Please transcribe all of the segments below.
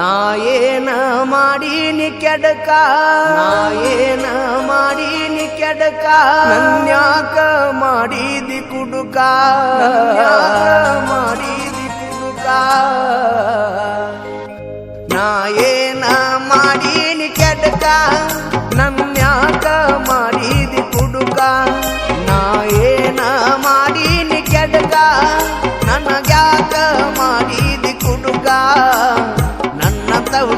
ನಾ ಮಾಡಿ ಮಾಡೀನಿ ಕೆಡಕ? ನಾಯೇನ ಮಾಡಿ ಮಾಡೀನಿ ಕೆಡಕ? ನನ್ಯಾಕ ಮಾಡಿದಿ ಕುಡುಕ? ಮಾಡಿ ಮಾಡಿದಿ ಕುಡುಕ? ನಾಯೇನ ಮಾಡೀನಿ ಕೆಡಕ?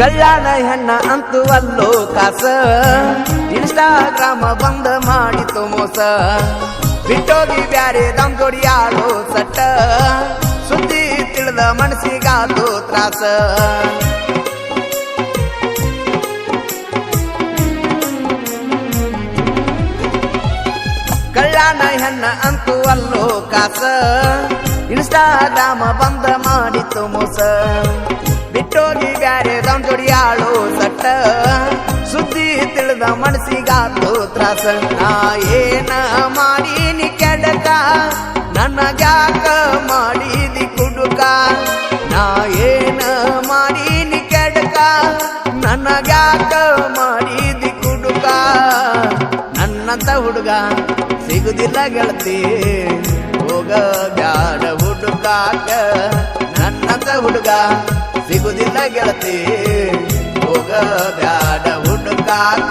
ಕಲ್ಯಾಣ ಹೆಣ್ಣ ಅಂತೂ ಕಾಸ. ಇನ್ಸ್ಟಾಗ್ರಾಮ ಬಂದ ಮಾಡಿತು ಮೋಸ. ಬಿಟ್ಟೋಗಿ ಬ್ಯಾರೆ ದಮ್ ಆಡೋ ಸಟ್ಟ. ಸುದ್ದಿ ತಿಳಿದ ಮನಸ್ಸಿಗಾದು ತ್ರಾಸ. ಕಲ್ಯಾಣ ಹೆಣ್ಣ ಅಂತೂ ಅಲ್ಲೋ ಕಾಸ. ಇನ್ಸ್ಟಾಗ್ರಾಮ ಬಂದ ಮಾಡಿತು ಮೋಸ. ಬಿಟ್ಟೋಗಿ ಬ್ಯಾರೆ ದಮ್ ಜೋಡಿ ಆಳೋ ಸಟ್ಟ. ಸುದ್ದಿ ತಿಳಿದ ಮನಸ್ಸಿಗಾತು ತ್ರಾಸ. ನಾ ಏನ ಮಾಡೀನಿ ಕೆಡಕ? ನನಗ್ಯಾಕ ಮಾಡಿದಿ ಕುಡುಕ? ನಾ ಏನ ಮಾಡೀನಿ ಕೆಡಕ? ಮಾಡಿ ಮಾಡಿದಿ ಕುಡುಕ? ನನ್ನಂತ ಹುಡುಗ ಸಿಗುದಿಲ್ಲ ಗೆಳತಿ. ಹೋಗ ಬ್ಯಾಡ ಹುಡುಕಾಕ. ನನ್ನಂತ ಹುಡುಗ ಸಿಗುದಿಲ್ಲ ಗೆಳತಿ. ಹೋಗ ಬ್ಯಾಡ ಹುಡುಕಾಕ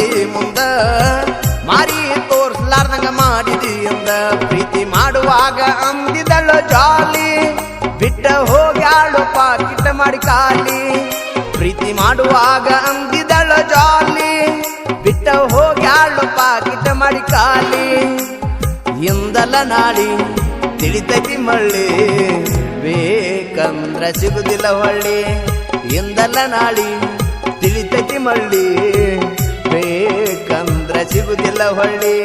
ಮುಂದ. ಮಾರಿ ತೋರಿಸ್ಲಾರ್ದಂಗ ಮಾಡಿದಿ ಎಂದ ಪ್ರೀತಿ ಮಾಡುವಾಗ ಅಂದಿದಳು ಜಾಲಿ. ಬಿಟ್ಟ ಹೋಗ್ಯಾಳು ಪಾಕಿಟ ಮಾಡಿ ಕಾಲಿ. ಪ್ರೀತಿ ಮಾಡುವಾಗ ಅಂದಿದಳು ಜಾಲಿ. ಬಿಟ್ಟ ಹೋಗ್ಯಾಳು ಪಾಕಿಟ ಮಾಡಿ ಕಾಲಿ. ಹಿಂದಲ ನಾಡಿ ತಿಳಿತೈತಿ ಮಳ್ಳಿ. ಬೇಕಂದ್ರ ಸಿಗುದಿಲ್ಲ ಹೊಳ್ಳಿ. ಎಂದಲ್ಲ ನಾಳಿ ತಿಳಿತೈತಿ ಮಳ್ಳಿ. ಸಿಗುದಿಲ್ಲ ಹೊಳ್ಳಿ.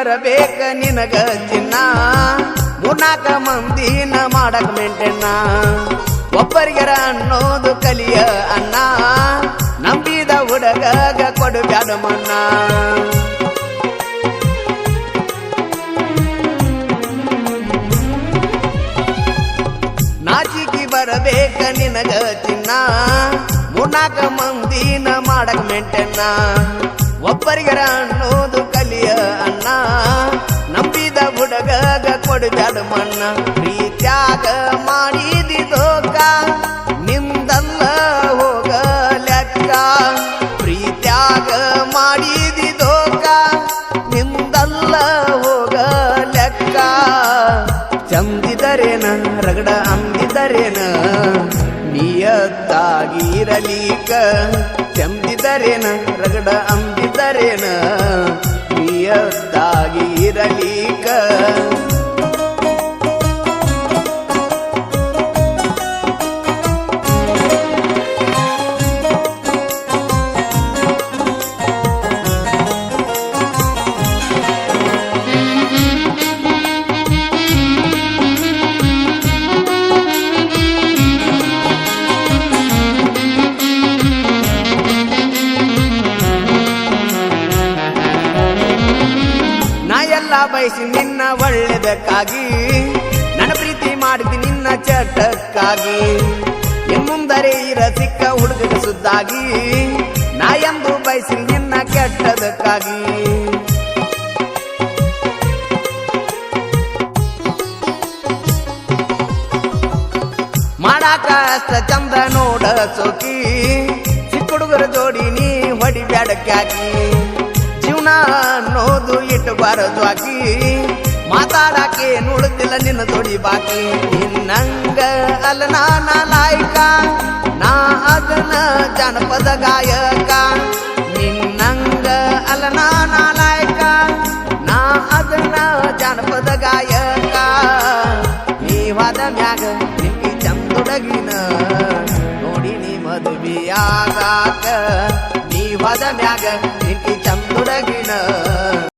ಬರಬೇಕ ನಿನಗ ಚಿನ್ನ? ಮುನಾಕ ಮಂದಿನ ಮಾಡಕ್ ಮೆಂಟೆನ್ನ? ಒಬ್ಬರಿಗರ ಅನ್ನೋದು ಕಲಿಯ ಅನ್ನ? ನಂಬಿದ ಹುಡುಗಗ ಕೊಡು ಬ್ಯಾಡ ಮಣ್ಣ ನಾಚಿಕಿ ಬರಬೇಕ ನಿನಗ ಚಿನ್ನ? ಮುನಾಕ ಮಂದಿನ ಮಾಡಕ್ ಮೆಂಟೆನ್ನ? ಒಬ್ಬರಿಗರ ಅನ್ನೋದು ಕಲಿಯ ಅಣ್ಣ ನಂಬಿದ ಹುಡುಗಗ ಕೊಡಬ್ಯಾಡ ಮಣ್ಣ ಪ್ರೀತ್ಯಾಗ ಮಾಡಿದಿ ದೋಕ ನಿಂದಲ್ಲ ಹೋಗ ಲೆಕ್ಕ. ಪ್ರೀತ್ಯಾಗ ಮಾಡಿದಿ ದೋಕ ನಿಂದಲ್ಲ ಹೋಗ ಲೆಕ್ಕ. ಚಂದಿದರೇನ ರಗಡ ಅಂದಿದರೇನ? ಜಗತ್ತಾಗಿರಲೀಕ ಚಂಬಿದರೇನ ರಗಡ ಅಂಬಿದರೇನ ಬಯಸಿ ನಿನ್ನ ಒಳ್ಳೆದಕ್ಕಾಗಿ. ನನ್ನ ಪ್ರೀತಿ ಮಾಡಿದಿ ನಿನ್ನ ಚಟಕ್ಕಾಗಿ. ಮುಂದರೆ ಇರ ಸಿಕ್ಕ ಹುಡುಗ ಸುದ್ದಾಗಿ. ನಾ ಎಂದು ಬಯಸಿ ನಿನ್ನ ಕೆಟ್ಟದಕ್ಕಾಗಿ. ಮಾಡಾಕ ಅಷ್ಟ ಚಂದ ನೋಡ ಸೋಕಿ. ಚಿಕ್ಕ ಹುಡುಗರ ಜೋಡಿ ನೀ ಹೊಡಿಬ್ಯಾಡಕ್ಕಾಕಿ ಜೀವನ ನೋದು ಬರೋದು ಆಕಿ. ಮಾತಾಡಕ್ಕೆ ನೋಡುತ್ತಿಲ್ಲ ನಿನ್ನ ಜೋಡಿ ಬಾಕಿ. ನಿನ್ನಂಗ ಅಲ್ಲ ನಾನ ಲಾಯಕ ನಾ ಅದನ್ನ ಜನಪದ ಗಾಯಕ. ನಿನ್ನಂಗ ಅಲ್ಲ ನಾನ ಲಾಯಕ ನಾ ಅದನ್ನ ಜನಪದ ಗಾಯಕ. ನೀವಾದ ಮ್ಯಾಗ ನಿಮಗೆ ಚಂದೊಡಗಿನ. ನೋಡಿ ನೀ ಮದುವೆಯಾಗಾಕ. ನೀವಾದ ಮ್ಯಾಗ ನಿಂಗಿ ಚಂದುಡಗಿನ